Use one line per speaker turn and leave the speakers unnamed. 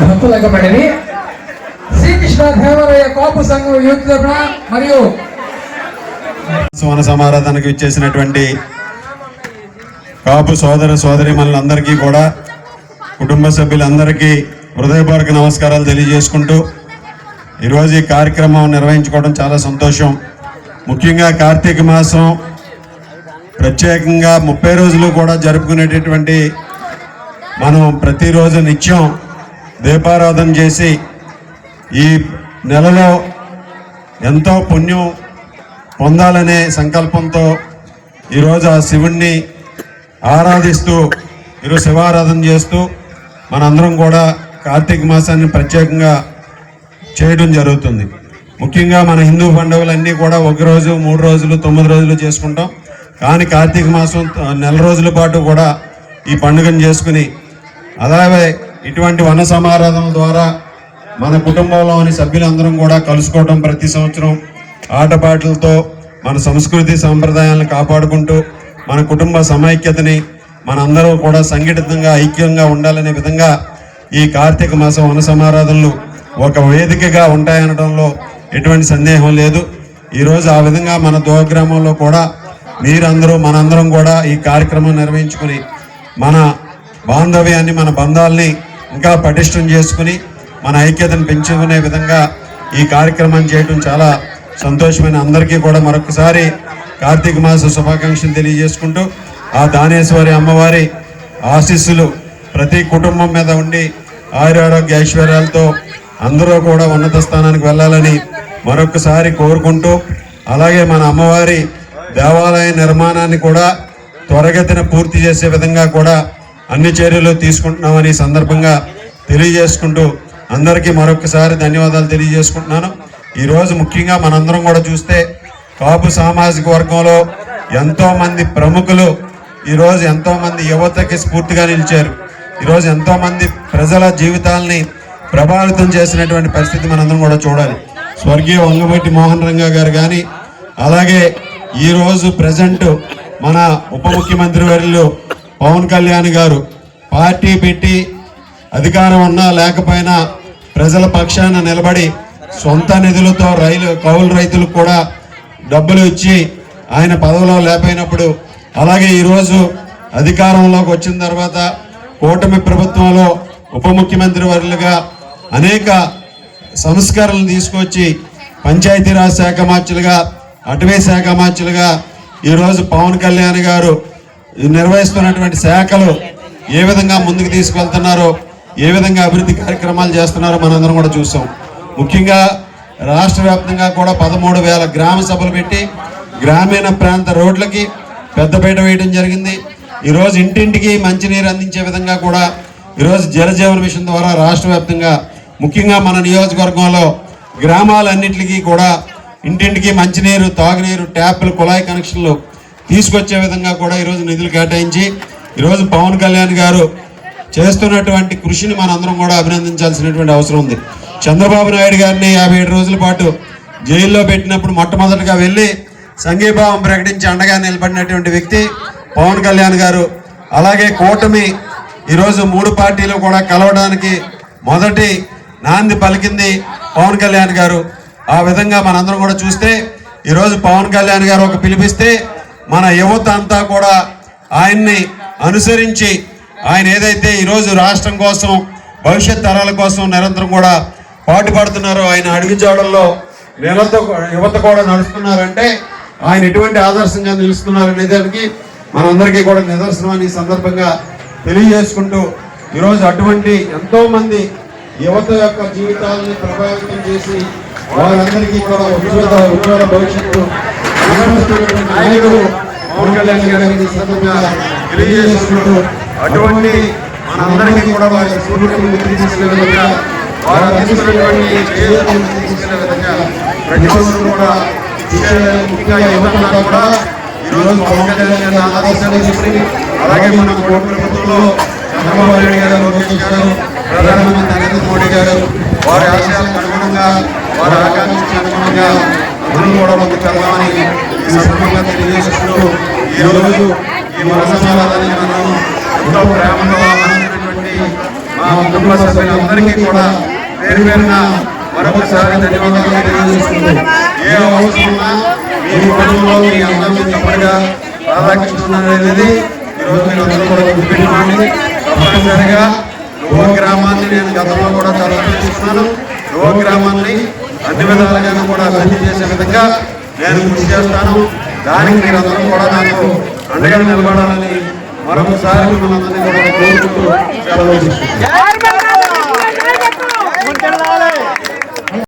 భక్తులకబడినవి శ్రీకృష్ణ దేవరాయ కాపు సంఘం యూత్ తరఫున మరియు
సువన సమారాధనకు ఇచ్చేసినటువంటి కాపు సోదర సోదరి మనందరికీ కూడా కుటుంబ సభ్యులందరికీ హృదయపూర్వక నమస్కారాలు తెలియజేసుకుంటూ ఈరోజు ఈ కార్యక్రమం నిర్వహించుకోవడం చాలా సంతోషం. ముఖ్యంగా కార్తీక మాసం ప్రత్యేకంగా ముప్పై రోజులు కూడా జరుపుకునేటటువంటి మనం ప్రతిరోజు నిత్యం దీపారాధన చేసి ఈ నెలలో ఎంతో పుణ్యం పొందాలనే సంకల్పంతో ఈరోజు ఆ శివుణ్ణి ఆరాధిస్తూ ఈరోజు శివారాధన చేస్తూ మనందరం కూడా కార్తీక మాసాన్ని ప్రత్యేకంగా చేయడం జరుగుతుంది. ముఖ్యంగా మన హిందూ పండుగలన్నీ కూడా ఒక రోజు మూడు రోజులు తొమ్మిది రోజులు చేసుకుంటాం. కానీ కార్తీక మాసం నెల రోజుల పాటు కూడా ఈ పండుగను చేసుకుని అలాగే ఇటువంటి వన సమారాధనల ద్వారా మన కుటుంబంలోని సభ్యులందరం కూడా కలుసుకోవడం ప్రతి సంవత్సరం. ఆటపాటలతో మన సంస్కృతి సాంప్రదాయాలను కాపాడుకుంటూ మన కుటుంబ సమైక్యతని మనందరూ కూడా సంఘటితంగా ఐక్యంగా ఉండాలనే విధంగా ఈ కార్తీక మాసం వన సమారాధనలు ఒక వేదికగా ఉంటాయనడంలో ఎటువంటి సందేహం లేదు. ఈరోజు ఆ విధంగా మన దోగ్రామంలో కూడా మీరందరూ మనందరం కూడా ఈ కార్యక్రమం నిర్వహించుకుని మన బాంధవ్యాన్ని మన బంధాలని ఇంకా పటిష్టం చేసుకుని మన ఐక్యతను పెంచుకునే విధంగా ఈ కార్యక్రమం చేయడం చాలా సంతోషమైన అందరికీ కూడా మరొకసారి కార్తీక మాస శుభాకాంక్షలు తెలియజేసుకుంటూ ఆ దానేశ్వరి అమ్మవారి ఆశీస్సులు ప్రతి కుటుంబం మీద ఉండి ఆయురారోగ్య ఐశ్వర్యాలతో అందరూ కూడా ఉన్నత స్థానానికి వెళ్ళాలని మరొకసారి కోరుకుంటూ అలాగే మన అమ్మవారి దేవాలయ నిర్మాణాన్ని కూడా త్వరగతిన పూర్తి చేసే విధంగా కూడా అన్ని చర్యలు తీసుకుంటున్నామని సందర్భంగా తెలియజేసుకుంటూ అందరికీ మరొకసారి ధన్యవాదాలు తెలియజేసుకుంటున్నాను. ఈరోజు ముఖ్యంగా మనందరం కూడా చూస్తే కాపు సామాజిక వర్గంలో ఎంతోమంది ప్రముఖులు ఈరోజు ఎంతోమంది యువతకి స్ఫూర్తిగా నిలిచారు. ఈరోజు ఎంతోమంది ప్రజల జీవితాల్ని ప్రభావితం చేసినటువంటి పరిస్థితి మనందరం కూడా చూడాలి. స్వర్గీయ వంగబట్టి మోహన్ రంగా గారు కానీ అలాగే ఈరోజు ప్రజెంట్ మన ఉప ముఖ్యమంత్రి వర్యులు పవన్ కళ్యాణ్ గారు పార్టీ పెట్టి అధికారం ఉన్నా లేకపోయినా ప్రజల పక్షాన నిలబడి సొంత నిధులతో రైలు కౌలు రైతులకు కూడా డబ్బులు ఇచ్చి ఆయన పదవిలో లేకపోయినప్పుడు అలాగే ఈరోజు అధికారంలోకి వచ్చిన తర్వాత కూటమి ప్రభుత్వంలో ఉప ముఖ్యమంత్రి వర్లుగా అనేక సంస్కరణలు తీసుకొచ్చి పంచాయతీరాజ్ శాఖ మార్చులుగా అటవీ శాఖ మార్చులుగా ఈరోజు పవన్ కళ్యాణ్ గారు నిర్వహిస్తున్నటువంటి శాఖలు ఏ విధంగా ముందుకు తీసుకెళ్తున్నారో ఏ విధంగా అభివృద్ధి కార్యక్రమాలు చేస్తున్నారో మనందరం కూడా చూసాం. ముఖ్యంగా రాష్ట్ర వ్యాప్తంగా కూడా పదమూడు వేల గ్రామ సభలు పెట్టి గ్రామీణ ప్రాంత రోడ్లకి పెద్దపీట వేయడం జరిగింది. ఈరోజు ఇంటింటికి మంచినీరు అందించే విధంగా కూడా ఈరోజు జలజీవన మిషన్ ద్వారా రాష్ట్ర వ్యాప్తంగా ముఖ్యంగా మన నియోజకవర్గంలో గ్రామాలన్నింటికి కూడా ఇంటింటికి మంచినీరు తాగునీరు ట్యాప్లు కుళాయి కనెక్షన్లు తీసుకొచ్చే విధంగా కూడా ఈరోజు నిధులు కేటాయించి ఈరోజు పవన్ కళ్యాణ్ గారు చేస్తున్నటువంటి కృషిని మనందరం కూడా అభినందించాల్సినటువంటి అవసరం ఉంది. చంద్రబాబు నాయుడు గారిని యాభై ఏడు రోజుల పాటు జైల్లో పెట్టినప్పుడు మొట్టమొదటిగా వెళ్ళి సంఘీభావం ప్రకటించి అండగా నిలబడినటువంటి వ్యక్తి పవన్ కళ్యాణ్ గారు. అలాగే కూటమి ఈరోజు మూడు పార్టీలు కూడా కలవడానికి మొదటి నాంది పలికింది పవన్ కళ్యాణ్ గారు. ఆ విధంగా మనందరం కూడా చూస్తే ఈరోజు పవన్ కళ్యాణ్ గారు ఒక పిలిపిస్తే మన యువత అంతా కూడా ఆయన్ని అనుసరించి ఆయన ఏదైతే ఈరోజు రాష్ట్రం కోసం భవిష్యత్ తరాల కోసం నిరంతరం కూడా పాటుపడుతున్నారో ఆయన అడుగుజాడల్లో నెలతో యువత కూడా నడుస్తున్నారంటే ఆయన ఎటువంటి ఆదర్శంగా నిలుస్తున్నారు అనేదానికి మనందరికీ కూడా నిదర్శనం అని సందర్భంగా తెలియజేసుకుంటూ ఈరోజు అటువంటి ఎంతోమంది యువత యొక్క జీవితాలని ప్రభావితం చేసి వారందరికీ కూడా ఉజ్వల ఉజ్వల భవిష్యత్తు అనుభవిస్తున్నటువంటి నాయకుడు పవన్ కళ్యాణ్ గారిని సందర్భంగా తెలియజేసుకుంటూ అటువంటి మనందరికీ కూడా వారి స్ఫూర్తిని గుర్తు తీసుకునే విధంగా వారు తీసుకున్నటువంటి విధంగా ప్రతి ఒక్కరు కూడా ముఖ్యంగా యువతంతా కూడా ఈరోజు పవన్ కళ్యాణ్ గారిని ఆదర్శంగా తీసుకుని అలాగే మన కోటి ప్రభుత్వంలో చంద్రబాబు నాయుడు గారు లోకేష్ గారు ప్రధానమంత్రి నరేంద్ర మోడీ గారు వారి ఆశయాలకు అనుగుణంగా వారి ఆకాంక్షలకు అనుగుణంగా మనం కూడా ముందుకు వెళ్దామని ఈ సందర్భంగా తెలియజేసుకుంటూ ఈరోజు ఈ వరసమాలని మనం ఎంతో ప్రేమగా ఆనందించినటువంటి మా కుటుంబ సభ్యులందరికీ కూడా పేరు పేరున మరొకసారి ధన్యవాదాలు. తెలియజేసుకుంటూ ఏ అవసరం ఉన్నా మీ కుటుంబంలో మీ అందరికీ తప్పనిగా రాధాకృష్ణ అనేది ఈరోజు మీరు అందరూ కూడా గుర్తుపెట్టుకోండి తప్పనిసరిగా యువ గ్రామాన్ని నేను గతంలో కూడా చాలా చూస్తున్నాను యువ గ్రామాన్ని అన్ని విధాలుగా కూడా అభివృద్ధి చేసే విధంగా నేను కృషి చేస్తాను. దానికి మీరందరూ కూడా నాకు అండగా నిలబడాలని మరొకసారి మిమ్మల్ని అందరినీ కూడా కోరుకుంటూ సెలవు